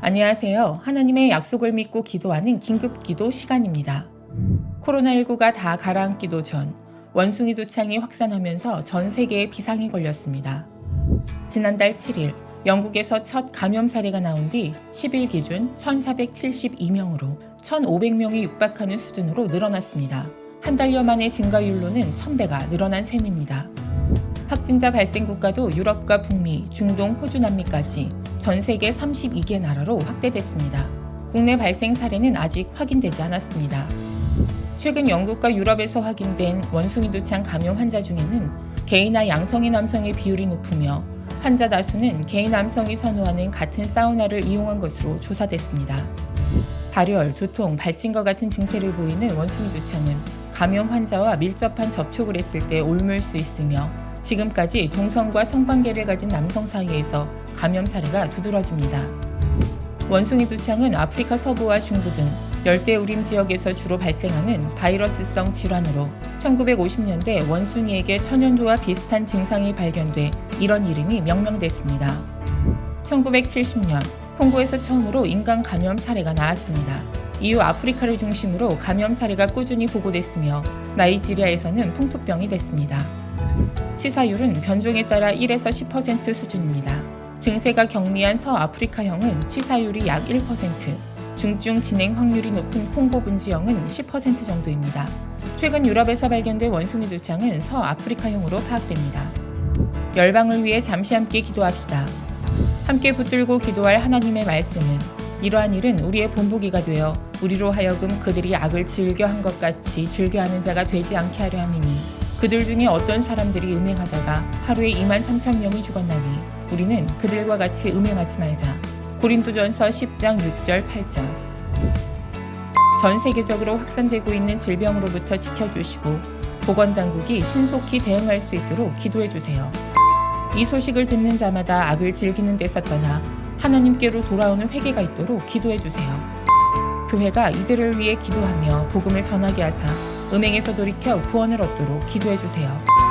안녕하세요. 하나님의 약속을 믿고 기도하는 긴급 기도 시간입니다. 코로나19가 다 가라앉기도 전 원숭이 두창이 확산하면서 전 세계에 비상이 걸렸습니다. 지난달 7일 영국에서 첫 감염 사례가 나온 뒤 10일 기준 1,472명으로 1,500명이 육박하는 수준으로 늘어났습니다. 한 달여 만의 증가율로는 1,000배가 늘어난 셈입니다. 확진자 발생 국가도 유럽과 북미, 중동, 호주, 남미까지 전 세계 32개 나라로 확대됐습니다. 국내 발생 사례는 아직 확인되지 않았습니다. 최근 영국과 유럽에서 확인된 원숭이 두창 감염 환자 중에는 게이나 양성인 남성의 비율이 높으며 환자 다수는 게이 남성이 선호하는 같은 사우나를 이용한 것으로 조사됐습니다. 발열, 두통, 발진과 같은 증세를 보이는 원숭이 두창은 감염 환자와 밀접한 접촉을 했을 때 옮을 수 있으며 지금까지 동성과 성관계를 가진 남성 사이에서 감염 사례가 두드러집니다. 원숭이 두창은 아프리카 서부와 중부 등 열대 우림 지역에서 주로 발생하는 바이러스성 질환으로 1950년대 원숭이에게 천연두와 비슷한 증상이 발견돼 이런 이름이 명명됐습니다. 1970년 콩고에서 처음으로 인간 감염 사례가 나왔습니다. 이후 아프리카를 중심으로 감염 사례가 꾸준히 보고됐으며 나이지리아에서는 풍토병이 됐습니다. 치사율은 변종에 따라 1에서 10% 수준입니다. 증세가 경미한 서아프리카형은 치사율이 약 1%, 중증 진행 확률이 높은 콩고 분지형은 10% 정도입니다. 최근 유럽에서 발견된 원숭이 두창은 서아프리카형으로 파악됩니다. 열방을 위해 잠시 함께 기도합시다. 함께 붙들고 기도할 하나님의 말씀은 이러한 일은 우리의 본보기가 되어 우리로 하여금 그들이 악을 즐겨한 것 같이 즐겨하는 자가 되지 않게 하려 함이니 그들 중에 어떤 사람들이 음행하다가 하루에 2만 3천 명이 죽었나니 우리는 그들과 같이 음행하지 말자. 고린도전서 10장 6절 8절 전 세계적으로 확산되고 있는 질병으로부터 지켜주시고 보건 당국이 신속히 대응할 수 있도록 기도해 주세요. 이 소식을 듣는 자마다 악을 즐기는 데서 떠나 하나님께로 돌아오는 회개가 있도록 기도해 주세요. 교회가 이들을 위해 기도하며 복음을 전하게 하사 음행에서 돌이켜 구원을 얻도록 기도해 주세요.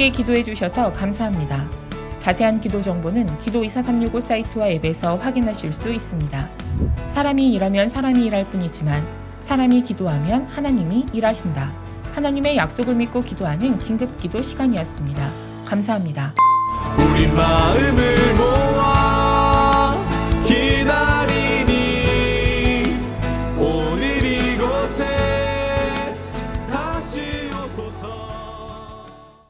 함께 기도해 주셔서 감사합니다. 자세한 기도 정보는 기도 24365 사이트와 앱에서 확인하실 수 있습니다. 사람이 일하면 사람이 일할 뿐이지만 사람이 기도하면 하나님이 일하신다. 하나님의 약속을 믿고 기도하는 긴급 기도 시간이었습니다. 감사합니다.